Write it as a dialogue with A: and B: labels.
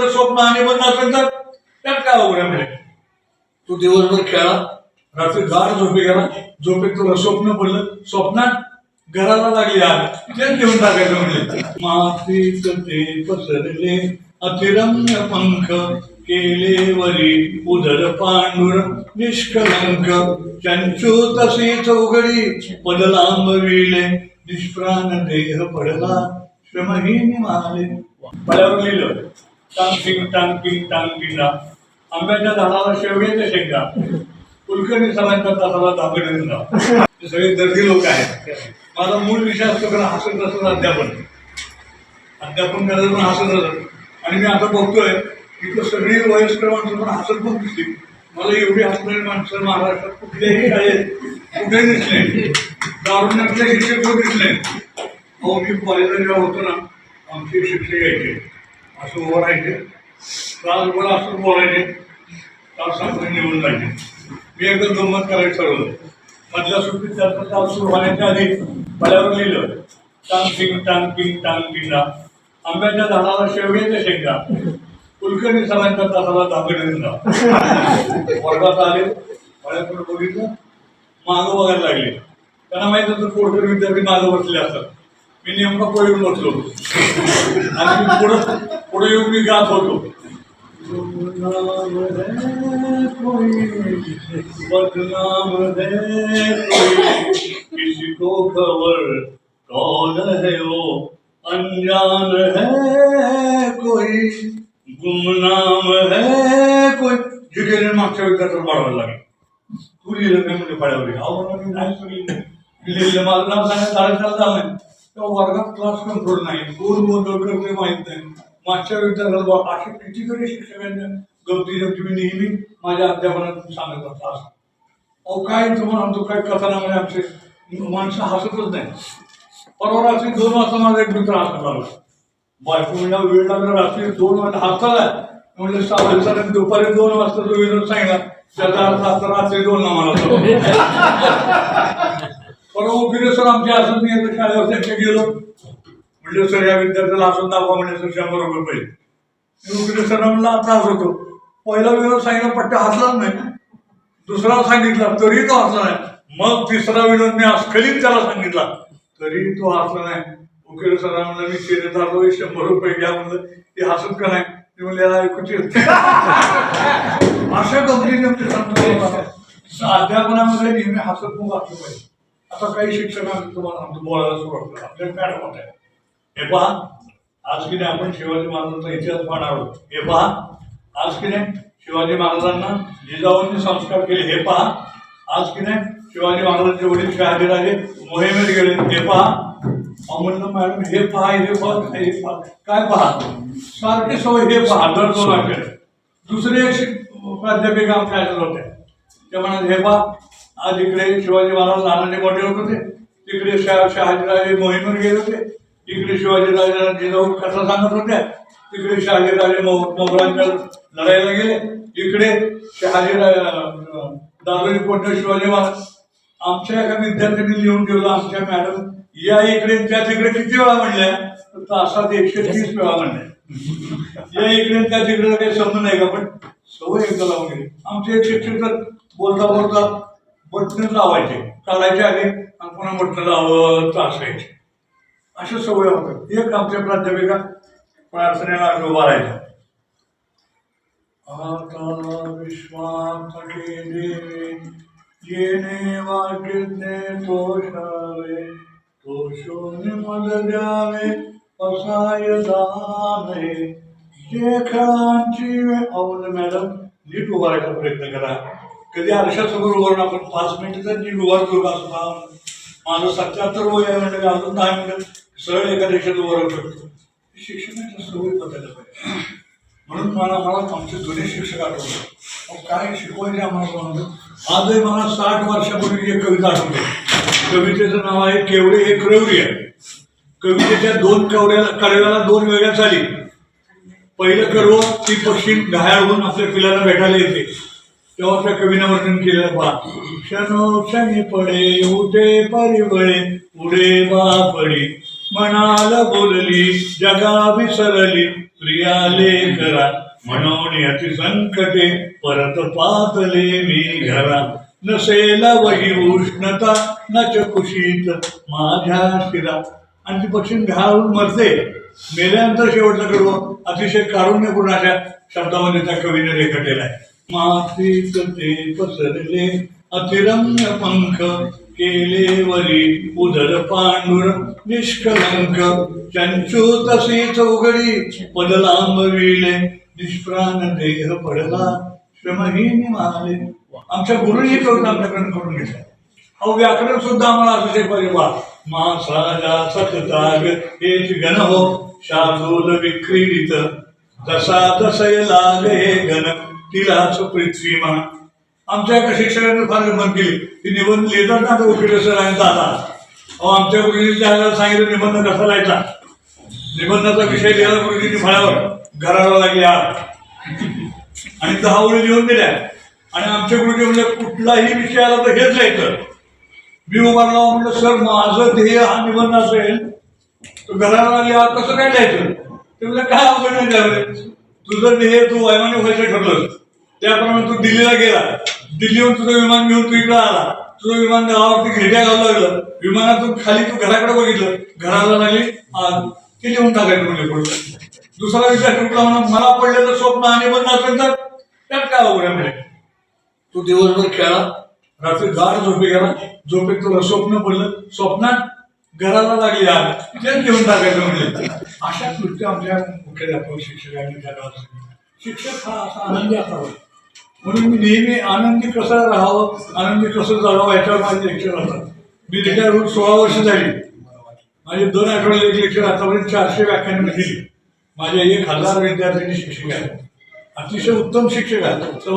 A: जर स्वप्न आणि बंद असेल तर त्यात काय उघड्या मिळेल तू दिवसभर खेळा रात्री गाढ झोपे गेला झोपेत तुला स्वप्न पडलं स्वप्नात घराला लागली आग. तेच घेऊन टाकायचं म्हणजे. मातीत ते पसरले अतिरम्य पंख केले वरी उदर पांडुर निष्कलंक. चंचू तसे चौघडी पदलांबविले निष्प्राण देह पडला श्रमहीन माले पल्यावर लिहिलं. टांग टांग किंग आंब्याच्या झाडाला शेवग्याच्या शेंगा. कुलकर्णी सरांच्या तासाला दाबडे हे सगळे दर्दी लोक आहेत. माझा मूळ विषय असतो कारण हसत असत अध्यापन. अध्यापन करायचं पण हसत असत आणि मी आता बघतोय की तो सगळी वयस्कर माणसं पण हसत पण दिसली मला एवढी हसणारी माणसं महाराष्ट्रात कुठल्याही शाळेत कुठे दिसले दारुण्यातले शिक्षक दिसले अहो मी कॉलेजला जेव्हा होतो ना आमचे शिक्षक यायचे. असं उभं राहायचे तासभर असं बोलायचे. तास निवडून जायचे. मी एकदा गंमत करायचं ठरवलं. मधल्या सुट्टीत त्याचं तास सुरू होण्याच्या आधी पल्यावर लिहिलं टांग किंग टांग किंग टांग किंगा आंब्याच्या झाडाला शेवग्याच्या शेंगा. कुलकर्णी सरांच्या तासाला दाबडे वर्गात आले पळ्याकडे बघितलं मागं बघायला लागले. त्यांना माहीत होतं कोणतरी विद्यार्थी मागं बसले असतात मी नेमका पळून बसलो आणि पुढं पुढे येऊन मी गात होतो बदनाम है कोई किसी को खबर कौन है वो अनजान है कोई गुमनाम है। कोई जिकडे मागच्या विद्यार्थ्याला वाढवायला लागेल तू लिहिलं काय म्हणजे फळ्यावर अहो म्हणलं मी नाही लिहिलं मी लिहिलं माझं नाव सांगायचं शाळेत झालं तेव्हा वर्गात क्लास कंट्रोल नाही कोण गोंधळ करते माहीत नाही मागच्या विद्यार्थ्याला बा- असे कितीतरी शिक्षकांच्या गमती जमती मी नेहमी माझ्या अध्यापनात सांगत असतो असं. अहो काय तुम्हाला आमचं काय कथनामध्ये आमचे. माणसं हसतच नाही. परवा रात्री दोन वाजता माझा एक मित्र हसत आला बायको म्हणजे वेळ लागला रात्री दोन वाजता हसताला म्हणजे सहा दुपारी दोन वाजता तो विनोद सांगितला. त्याचा अर्थ आता रात्री दोन ना मला परवा उकिले सर आमच्या असत मी शाळेवर त्यांच्या गेलो. म्हणजे सर या विद्यार्थ्याला हसून दाखवा म्हणजे सर शंभर रुपये पाहिजे मी उकिले सर होतो. पहिला विनोद सांगितला पट्टा हसलाच नाही. दुसरा सांगितला तरी तो हसला नाही. मग तिसरा विनोद मी अस्खलित त्याला सांगितला. तरी तो हसला नाही. उकिल सर म्हणलं मी शेरेत आलो शंभर रुपये घ्या. म्हणलं ते हसत का नाही? ते म्हणले याला ऐकूची अशा कंपनीने ते सांगतो अध्यापनामध्ये नेहमी हसत मग असलं पाहिजे. आता काही शिक्षकांनी तुम्हाला सांगतो बोलायला सुरुवात आपल्या मॅडम होत हे पहा आज की नाही आपण शिवाजी महाराजांचा इतिहास पाहणार आहोत. हे पहा आज की नाही शिवाजी महाराजांना जिजाऊंनी संस्कार केले. हे पहा आज की नाही शिवाजी महाराजांचे वडील शहाजीराजे मोहिमेत गेले. हे पहा अहो म्हणलं मॅडम हे पहा हे पहा हे पहा. काय पहा? सारखे सवय हे पहा दर दोन आठवड्यात. दुसरे एक प्राध्यापिका आमच्या ह्याच्यात होत्या त्या म्हणाले हे पहा आज इकडे शिवाजी महाराज लहानाचे मोठे होत होते. तिकडे शहा शहाजीराजे मोहिमेवर गेले होते. इकडे शिवाजीराजे जिजाऊ कथा सांगत होत्या तिकडे शहाजीराजे मो- मोगलांच्या लढाईला गेले. इकडे शहाजीराज दादोजी कोणत्या शिवाजी महाराज आमच्या एका विद्यार्थ्यांनी लिहून ठेवलं आमच्या मॅडम या इकडे त्या तिकडे किती वेळा म्हणल्या? तर तासात एकशे तीस वेळा म्हणल्या. या इकडे त्या तिकडे काही संबंध नाही का? पण सवय एकदा लावून गेली. आमचे एक शिक्षक तर बोलता बोलता बटन लावायचे चालायचे आले आणि पुन्हा बटन लावत असायचे. अशा सवय होतात एक आमच्या प्राध्यापिका प्रार्थनेला असं उभा आता विश्वात देवे येणे वाटणे तोषावे तोषून मद द्यावे असाय दाने जे खेळांची अवल मॅडम नीट उभारायचा प्रयत्न करा. कधी आरशासमोर उभारून आपण पाच मिनिटं तर नीट उभारतो का असं माझं सत्याहत्तर वय आहे म्हणजे अजून दहा मिनिटं. सरळ एका देशात उभं राहू शकतो शिक्षणाच्या सवय बदलल्या पाहिजे म्हणून मला मला आमचे जुने शिक्षक आठवले. मग काय शिकवायचे आम्हाला कोणाला? आजही मला साठ वर्षापूर्वी एक कविता आठवते कवितेचं नाव आहे केवढे हे क्रौर्य. कवितेच्या दोन कवड्या कडव्याला दोन वेगळ्या चाली. पहिलं कर्व ती पक्षी घायाळ होऊन आपल्या पिलाला भेटायला येते. तेव्हा त्या कवीनं वर्णन केलेलं पहा. क्षणो क्षणी पडे उठे परिबळे उडे बापडी म्हणाल बोलली जगा विसरली प्रियाले करा म्हणून अति संकटे परत पातले मी घरा. नसेल वही उष्णता न चकुशीत कुशीत माझ्या शिरा. आणि ती पक्षी घालून मरते. मेल्यानंतर शेवटचं कडवं अतिशय कारुण्यपूर्ण अशा शब्दामध्ये त्या कवीने रेखटलेला आहे. मातीत ते पसरले अतिरम्य पंख केले वरी उदर पांडुर निष्कलंक चंचू तसे चौघडी पदलांबविले निष्प्राण देह पडला श्रमहीन माले आमच्या गुरुजी करून आमच्याकडून करून घेतला अहो व्याकरण सुद्धा आम्हाला अतिशय परिवार. मासाला सतताग हेच गण हो शार्दूल विक्रीडित. जसा तसे लाग हे गण तिलाच पृथ्वीमा आमच्या एका शिक्षकाने फार गंमत केली. ती निबंध लिहितात ना तो उकिडे सर आणि दादा. अहो आमच्या गुरुजीच्या सांगितलं निबंध कसा राहायचा निबंधाचा विषय लिहिला गुरुजींनी फळ्यावर घराला लागली आणि दहा ओळी लिहून दिल्या. आणि आमच्या गुरुजी म्हणजे कुठलाही विषय आला तर हेच लिहायचं. मी उभारला म्हणलं सर माझं ध्येय हा निबंध असेल तर घराला लागली कसं काय लिहायचं? ते म्हणजे काय अवघड नाही त्यावेळी तुझं ध्येय तू वैमानिक व्हायचं ठरलं. त्याप्रमाणे तू दिल्लीला गेला. दिल्लीहून तुझं विमान घेऊन तू इकडं आला. तुझं विमान गावावरती घेट्या घालू लागलं. विमानातून खाली तू घराकडे बघितलं. घराला लागली आग ते लिहून टाकायचं म्हणजे पुढं दुसरा विचार तुला म्हणा मला पडलेलं स्वप्न आणि बंद असेल तर त्यात काय म्हणजे तू दिवसभर खेळा रात्री गाढ झोपी गेला. झोपेत तुला स्वप्न पडलं. स्वप्नात घराला लागली आग. तेच घेऊन टाकायचं म्हणजे. अशा कृत्य आमच्या मुख्याध्यापक शिक्षकांनी त्या. शिक्षक हा असा आनंदी असावा. म्हणून मी नेहमी आनंदी कसं राहावं आनंदी कसं जगावं याच्यावर माझे लेक्चर असतात मी रिटायर होऊन सोळा वर्ष झाली. माझे दोन आठवड्याला एक लेक्चर आतापर्यंत चारशे व्याख्यानं दिली माझ्या एक हजार विद्यार्थ्यांनी शिक्षक आहेत. अतिशय उत्तम शिक्षक आहेत.